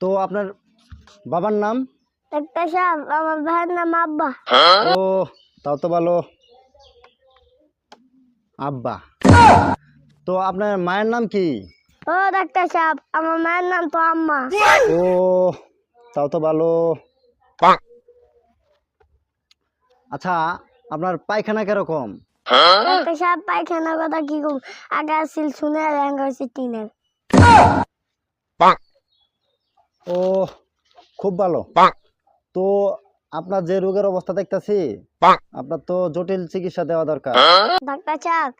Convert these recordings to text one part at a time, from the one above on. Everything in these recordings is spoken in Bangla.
তো আপনার বাবার নাম? ডাক্তার সাহেব আমার ভাইয়ের নাম আব্বা। ও তাও তো ভালো। আব্বা। তো আপনার মায়ের নাম কি? ও ডাক্তার সাহেব আমার মায়ের নাম তো আম্মা। ও তাও তো ভালো। আচ্ছা আপনার পায়খানা কীরকম? ডাক্তার সাহেব পায়খানার কথা কি কম? আগে আসছিল শুনে ল্যাঙ্গা হয়েছে টিনের। ও খুব ভালো। তো আপনার যে রোগের অবস্থা দেখতেছি আপনার তো জটিল চিকিৎসা দেওয়া দরকার। ডাক্তার সাহেব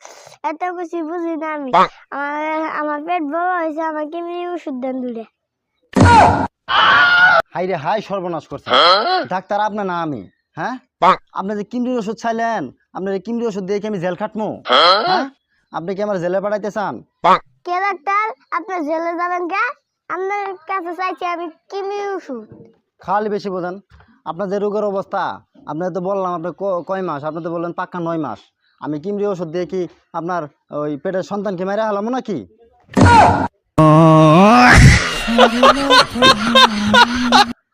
এত কিছু বুঝি না আমি। আমার আমার পেট বড় হয়েছে আমার কেমনি ওষুধ দেন দূরে হাই রে হাই সর্বনাশ করছে ডাক্তার আপনার না আমি হ্যাঁ? আপনি যে কিমরির ওষুধ চাইলেন আপনার এই কিমরির ওষুধ দিয়ে কি আমি জেল খাটমু? হ্যাঁ? আপনি কি আমার জেলে পাঠাইতে চান? কে ডাক্তার? আপনি জেলে যাবেন কে? আপনার কাছে চাইছি আমি কিমি ওষুধ। খালি বেশি বোঝেন। আপনার যে রোগের অবস্থা আপনার তো বললাম আপনি কয় মাস? আপনি তো বললেন পাক্কা নয় মাস। আমি কিমরি ওষুধ দিয়ে কি আপনার ওই পেটের সন্তানকে মেরে হালামো নাকি?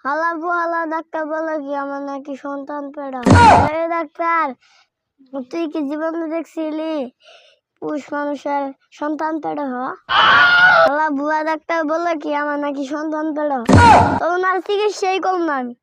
হালাবো হালা ডাক্তার বলে কি আমার নাকি সন্তান পেড়া? আরে ডাক্তার তুই কি জীবনে দেখছিলি? পুরুষ মানুষের সন্তান পেড়া হ বুয়া ডাক্তার বলে কি আমার নাকি সন্তান পেল। তো ওনার চিকিৎসাই করলাম আমি।